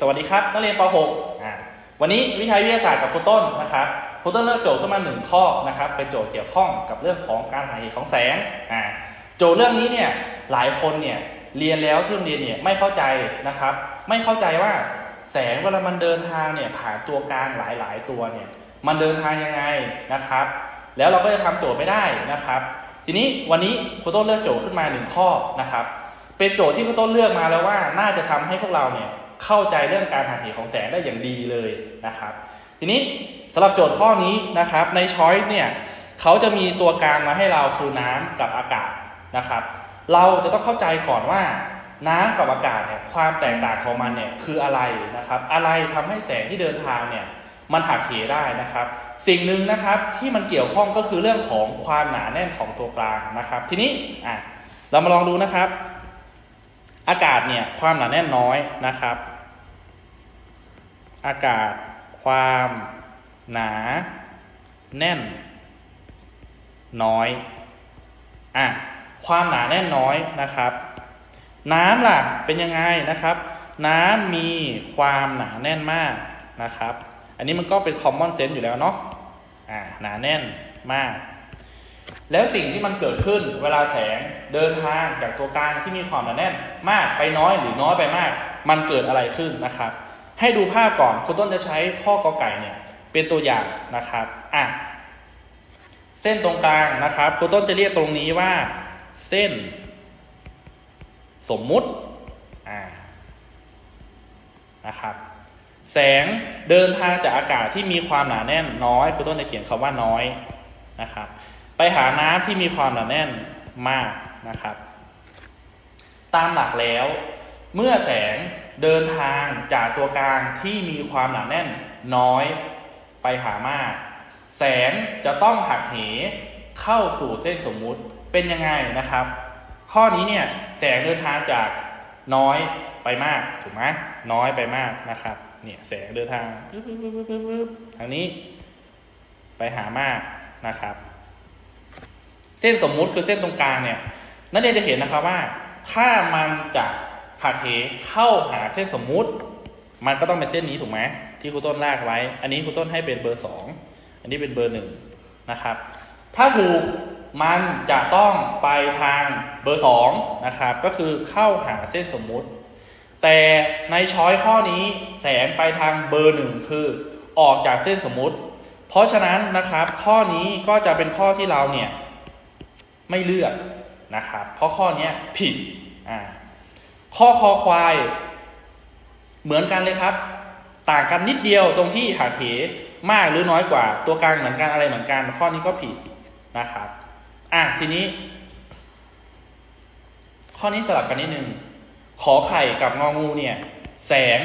สวัสดีครับ นักเรียนป .6 อ่าวันนี้วิชาวิทยาศาสตร์กับครูต้นนะครับครูต้นเลือกโจทย์ขึ้นมาหนึ่งข้อนะครับ เป็นโจทย์เกี่ยวข้องกับเรื่องของการหาเหตุของแสงอ่าโจทย์เรื่องนี้เนี่ยหลายคนเนี่ยเรียนแล้วที่โรงเรียนเนี่ยไม่เข้าใจนะครับ ไม่เข้าใจว่าแสงเวลามันเดินทางเนี่ยผ่านตัวกลางหลาย ๆ ตัวเนี่ยมันเดินทางยังไงนะครับ แล้วเราก็จะทำโจทย์ไม่ได้นะครับ ทีนี้วันนี้ครูต้นเลือกโจทย์ขึ้นมาหนึ่งข้อนะครับ เป็นโจทย์ที่ครูต้นเลือกมาแล้วว่าน่าจะทำให้พวกเราเนี่ย เข้าใจเรื่องการหาเหของแสงได้อย่างดีเลยนะครับ ทีนี้สำหรับโจทย์ข้อนี้นะครับในช้อยส์เนี่ยเขาจะมีตัวกลางมาให้เราคือน้ำกับอากาศนะครับ เราจะต้องเข้าใจก่อนว่าน้ำกับอากาศเนี่ยความแตกต่างของมันเนี่ยคืออะไรนะครับ อะไรทำให้แสงที่เดินทางเนี่ยมันหักเหได้นะครับ สิ่งหนึ่งนะครับที่มันเกี่ยวข้องก็คือเรื่องของความหนาแน่นของตัวกลางนะครับ ทีนี้อะเรามาลองดูนะครับ อากาศเนี่ยความหนาแน่นน้อยนะครับ อากาศ ความ หนา แน่น น้อย อะ ความหนาแน่นน้อยนะครับ น้ำล่ะ เป็นยังไงนะครับ น้ำมีความหนาแน่นมากนะครับ อันนี้มันก็เป็น common sense อยู่แล้วเนาะ อ่า หนาแน่นมาก แล้วสิ่งที่มันเกิดขึ้นเวลาแสงเดินทางจากตัวกลางที่มีความหนาแน่น มากไปน้อยหรือน้อยไปมาก มันเกิดอะไรขึ้นนะครับ ให้ดูภาพก่อนคุณต้นจะใช้ข้อกอไก่เนี่ยเป็นตัวอย่างนะครับอะเส้นตรงกลางนะครับคุณต้นจะเรียกตรงนี้ว่า เส้น สมมุติอ่านะครับแสงเดินทางจากอากาศที่มีความหนาแน่นน้อยคุณต้นจะเขียนคำว่าน้อยนะครับ ไปหาน้ำที่มีความหนาแน่นมากนะครับ ตามหลักแล้ว เมื่อแสง เดินทางจากตัวกลางที่มีความหนาแน่นน้อยไปหามาก แสงจะต้องหักเหเข้าสู่เส้นสมมุติเป็นยังไงนะครับ ข้อนี้เนี่ยแสงเดินทางจากน้อยไปมากถูกไหมน้อยไปมากนะครับเนี่ยแสงเดินทางปึ๊บปึ๊บปึ๊บปึ๊บปึ๊บทางนี้ ไปหามากนะครับ เส้นสมมุติคือเส้นตรงกลางเนี่ยนักเรียนจะเห็นนะครับว่าถ้ามันจะ หักเหเข้าหาเส้นสมมุติ มันก็ต้องเป็นเส้นนี้ถูกไหมที่ครูต้นลากไว้ อันนี้ครูต้นให้เป็นเบอร์สองอันนี้เป็นเบอร์หนึ่งนะครับ ถ้าถูกมันจะต้องไปทางเบอร์สองนะครับก็คือเข้าหาเส้นสมมุติ แต่ในช้อยข้อนี้แสงไปทางเบอร์หนึ่งคือออกจากเส้นสมมุติ เพราะฉะนั้นนะครับข้อนี้ก็จะเป็นข้อที่เราเนี่ยไม่เลือกนะครับ เพราะข้อนี้ผิดอ่า ข้อคอควาย เหมือนกันเลยครับ ต่างกันนิดเดียวตรงที่หักเหมากหรือน้อยกว่า ตัวกลางเหมือนกันอะไรเหมือนกัน ข้อนี้ก็ผิดนะครับ อะทีนี้ ข้อนี้สลับกันนิดนึง ขอไข่กับงองูเนี่ย แสง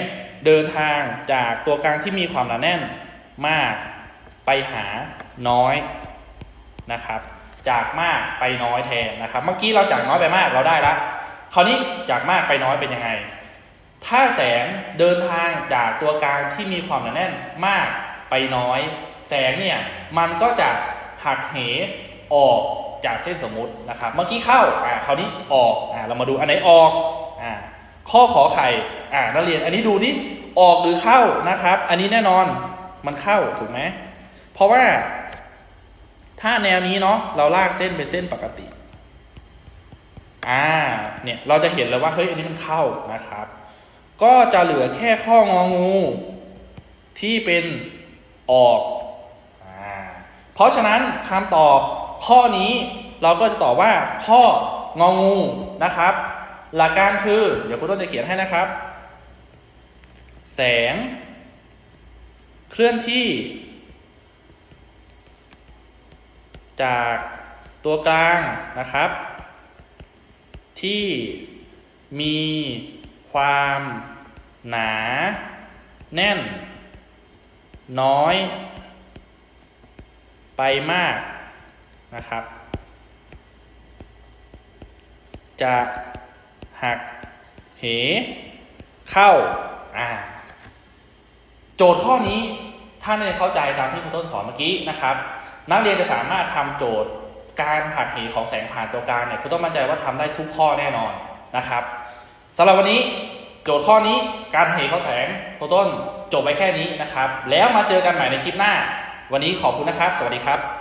เดินทางจากตัวกลางที่มีความหนาแน่นมากไปหาน้อยนะครับ จากมากไปน้อยแทนนะครับ เมื่อกี้เราจากน้อยไปมากเราได้ละ คราวนี้จากมากไปน้อยเป็นยังไง ถ้าแสงเดินทางจากตัวกลางที่มีความหนาแน่นมากไปน้อย แสงเนี่ยมันก็จะหักเหออกจากเส้นสมมุตินะครับ เมื่อกี้เข้าอ่าคราวนี้ออกอ่าเรามาดูอันไหนออกอ่าข้อขอไข่อ่านักเรียนอันนี้ดูที่ออกหรือเข้านะครับ อันนี้แน่นอนมันเข้าถูกไหมเพราะว่าถ้าแนวนี้เนาะเราลากเส้นเป็นเส้นปกติ อ่าเนี่ยเราจะเห็นเลยว่าเฮ้ยอันนี้มันเข้านะครับ ก็จะเหลือแค่ข้ององูที่เป็นออกอ่าเพราะฉะนั้นคำตอบข้อนี้เราก็จะตอบว่าข้ององูนะครับ หลักการคือ เดี๋ยวคุณต้นจะเขียนให้นะครับ แสง เคลื่อนที่ จากตัวกลางนะครับ ที่มีความหนา แน่น น้อย ไปมากนะครับ จะหักเห เข้าอ่าโจทย์ข้อนี้ถ้านักเรียนเข้าใจตามที่คุณต้นสอนเมื่อกี้นะครับ นักเรียนจะสามารถทำโจทย์ การหักเหของแสงผ่านตัวกลางเนี่ยคุณต้องมั่นใจว่าทำได้ทุกข้อแน่นอนนะครับสำหรับวันนี้โจทย์ข้อนี้การเหของแสงโฟต้นจบไปแค่นี้นะครับ แล้วมาเจอกันใหม่ในคลิปหน้า วันนี้ขอบคุณนะครับ สวัสดีครับ